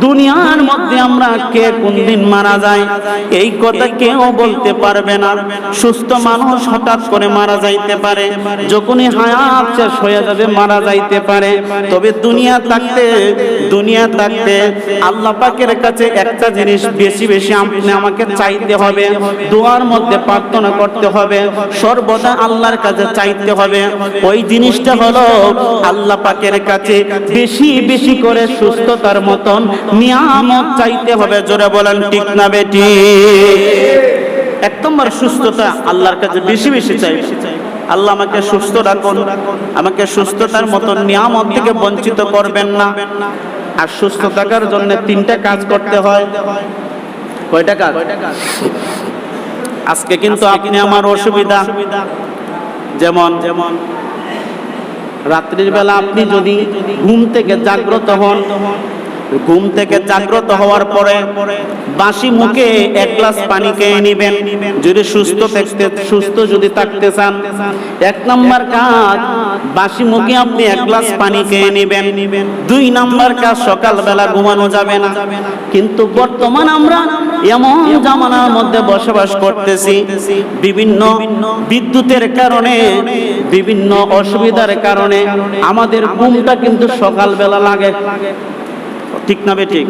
দুনিয়ার মধ্যে আমরা কে কোন দিন মারা যায়? এই কথা কেউ বলতে পারবে না। সুস্থ মানুষ হঠাৎ করে মারা যাইতে পারে। যখনই হায়াত শেষ হয়ে যাবে, মারা যাইতে পারে। তবে দুনিয়া থাকতে দুনিয়া থাকতে আল্লাহ পাকের কাছে একটা জিনিস বেশি বেশি আপনি আমাকে চাইতে হবে। দোয়ার মধ্যে প্রার্থনা করতে হবে। সর্বদা আল্লাহর কাছে চাইতে হবে। ওই জিনিসটা হলো আল্লাহ পাকের কাছে বেশি বেশি করে সুস্থতার মতন নিয়ামত চাইতে হবে, জোরে বলেন, ঠিক না বেটি? এক নম্বর সুস্থতা আল্লাহর কাছে বেশি বেশি চাই আল্লাহ আমাকে সুস্থ রাখুন, আমাকে সুস্থতার মতন নিয়ামত থেকে বঞ্চিত করবেন না। আর সুস্থ থাকার জন্য তিনটা কাজ করতে হয়। কয়টা কাজ? আজকে কিন্তু আপনি আমার অসুবিধা। যেমন যেমন, রাত্রির বেলা আপনি যদি ঘুম থেকে জাগ্রত হন ঘুম থেকে জাগ্রত হওয়ার পরে বাসি মুখে এক গ্লাস পানি খেয়ে নিবেন। যদি সুস্থ থাকতে সুস্থ যদি থাকতে চান, এক নাম্বার কাজ, বাসি মুখে আপনি এক গ্লাস পানি খেয়ে নিবেন। দুই নাম্বার কাজ, সকালবেলা ঘুমানো যাবে না। কিন্তু বর্তমান আমরা এমন জামানার মধ্যে বসবাস করতেছি, বিভিন্ন বিদ্যুতের কারণে, বিভিন্ন অসুবিধার কারণে। আমাদের ঘুমটা কিন্তু সকালবেলা লাগে। ঠিক না বে ঠিক?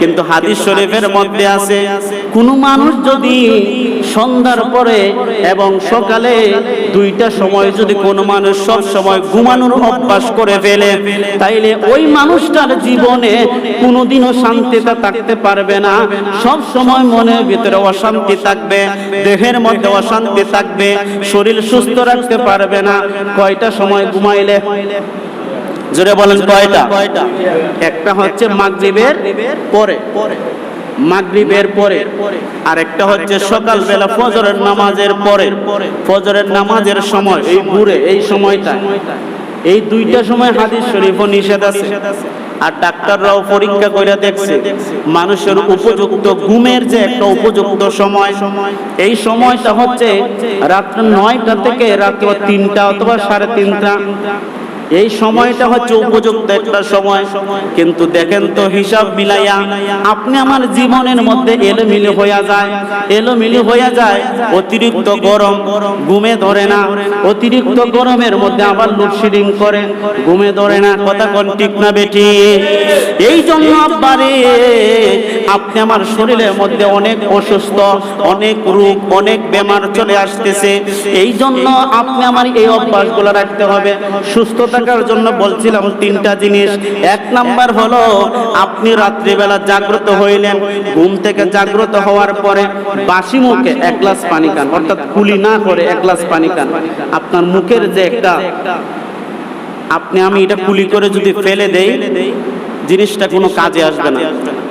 কিন্তু হাদিস শরীফের মধ্যে আছে কোনো মানুষ যদি সন্ধ্যার পরে এবং সকালে দুইটা সময় যদি কোনো মানুষ সব সময় ঘুমানোর অভ্যাস করে ফেলে তাইলে ওই মানুষটার জীবনে কোনোদিনও শান্তিতে থাকতে পারবে না। সব সময় মনের ভিতরে অশান্তি থাকবে দেহের মধ্যে অশান্তি থাকবে শরীর সুস্থ রাখতে পারবে না। কয়টা সময় ঘুমাইলে? জোরে বলেন কয়টা? একটা হচ্ছে মাগরিবের পরে। মাগরিবের পরে। আর একটা হচ্ছে সকালবেলা ফজরের নামাজের পরে। ফজরের নামাজের সময় এই ঘুরে এই সময়টা এই দুইটা সময় হাদিস শরীফও নিষেধ আছে। আর ডাক্তাররাও পরীক্ষা করে দেখছে। মানুষের উপযুক্ত ঘুমের যে একটা উপযুক্ত সময়। এই সময়টা হচ্ছে রাত্র নয়টা থেকে রাত্র তিনটা অথবা সাড়ে তিনটা। এই সময়টা হচ্ছে উপযুক্ত একটা সময়। কিন্তু দেখেন তো হিসাব মিলাইয়া আপনি আমার জীবনের মধ্যে এলোমিলি হইয়া যায়। এলোমিলি হইয়া যায়। অতিরিক্ত গরম ঘুমে ধরে না। অতিরিক্ত গরমের মধ্যে আবার লোডশেডিং করে। ঘুমে ধরে না। কথা কোন ঠিক না বেটি। এই জন্য আব্বারে। আপনি আমার শরীরের মধ্যে অনেক অসুস্থ, অনেক রোগ, অনেক বেমার চলে আসতেছে। এই জন্য আপনি আমার এই অভ্যাসগুলো রাখতে হবে। সুস্থ থাকার জন্য বলছিলাম তিনটা জিনিস। এক নাম্বার হলো, আপনি রাত্রিবেলা জাগ্রত হইলেন, ঘুম থেকে জাগ্রত হওয়ার পরে বাসি মুখে এক গ্লাস পানি খান, অর্থাৎ কুলি না করে এক গ্লাস পানি খান। আপনার মুখের যে একটা আপনি আমি এটা কুলি করে যদি ফেলে দেই জিনিসটা কোনো কাজে আসবে না।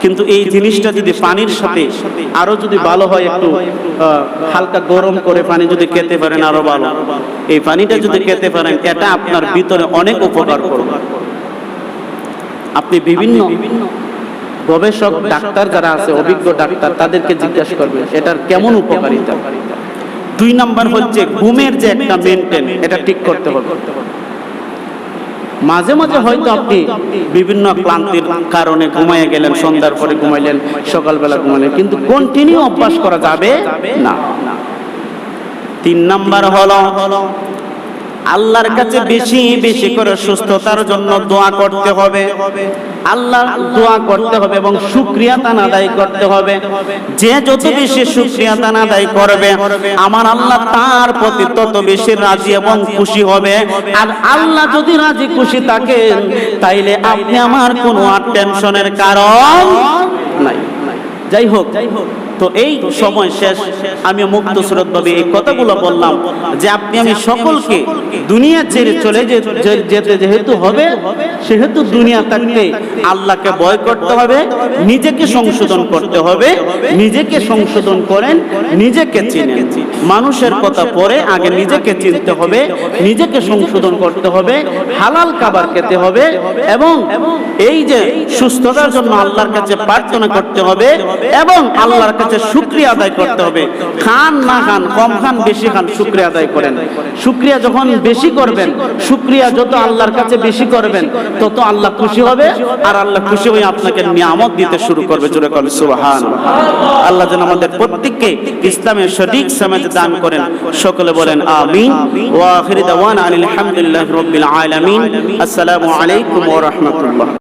কিন্তু এই জিনিসটা যদি পানির সাথে আরও যদি ভালো হয় একটু হালকা গরম করে পানি যদি খেতে পারেন আরও ভালো। এই পানিটা যদি খেতে পারেন, এটা আপনার ভিতরে অনেক উপকার করবে। আপনি বিভিন্ন গবেষক, ডাক্তার যারা আছে, অভিজ্ঞ ডাক্তার, তাদেরকে জিজ্ঞাসা করবেন, এটার কেমন উপকারিতা। দুই নাম্বার হচ্ছে ঘুমের যে একটা মেনটেন এটা ঠিক করতে হবে। মাঝে মাঝে হয়তো আপনি বিভিন্ন ক্লান্তির কারণে ঘুমাইয়ে গেলেন সন্ধ্যার পরে ঘুমাইলেন সকালবেলা ঘুমাইলেন কিন্তু কন্টিনিউ অভ্যাস করা যাবে? না। তিন নাম্বার হলো আল্লাহর কাছে বেশি বেশি করে সুস্থতার জন্য দোয়া করতে হবে। আল্লাহ দোয়া করতে হবে এবং শুক্রিয়া তান আদায় করতে হবে। যে যত বেশি শুক্রিয়া তান আদায় করবে আমার আল্লাহ তার প্রতি তত বেশি রাজি এবং খুশি হবে। আর আল্লাহ যদি রাজি খুশি থাকেন তাইলে আপনি আমার কোনো আর টেনশনের কারণ নাই। যাই হোক যাই হোক তো এই সময় শেষ। আমি মুক্ত সুরত ভাবে এই কথাগুলো বললাম যে আপনি আমি সকলকে দুনিয়া ছেড়ে চলে যেতে যেহেতু হবে সেহেতু দুনিয়া থাকতে আল্লাহকে ভয় করতে হবে নিজেকে সংশোধন করতে হবে নিজেকে সংশোধন করেন নিজেকে চিনেন। মানুষের কথা পরে আগে নিজেকে চিনতে হবে নিজেকে সংশোধন করতে হবে হালাল খাবার খেতে হবে এবং এই যে সুস্থতার জন্য আল্লাহর কাছে প্রার্থনা করতে হবে এবং আল্লাহর কাছে শুক্রিয়া আদায় করতে হবে। খান না খান, কম খান, বেশি খান, শুক্রিয়া আদায় করেন। শুক্রিয়া যখন বেশি করবেন, শুক্রিয়া যত আল্লাহর কাছে বেশি করবেন, তত আল্লাহ খুশি হবে, আর আল্লাহ খুশি হয়ে আপনাকে নিয়ামত দিতে শুরু করবে। জোরে করেন সুবহান। আল্লাহ যেন আমাদের প্রত্যেককে ইসলামের সঠিক সমাজে দান করেন। সকলে বলেন, আমিন। ওয়া আখির দাওয়ানা আলহামদুলিল্লাহি রাব্বিল আলামিন। আসসালামু আলাইকুম ওয়া রাহমাতুল্লাহ।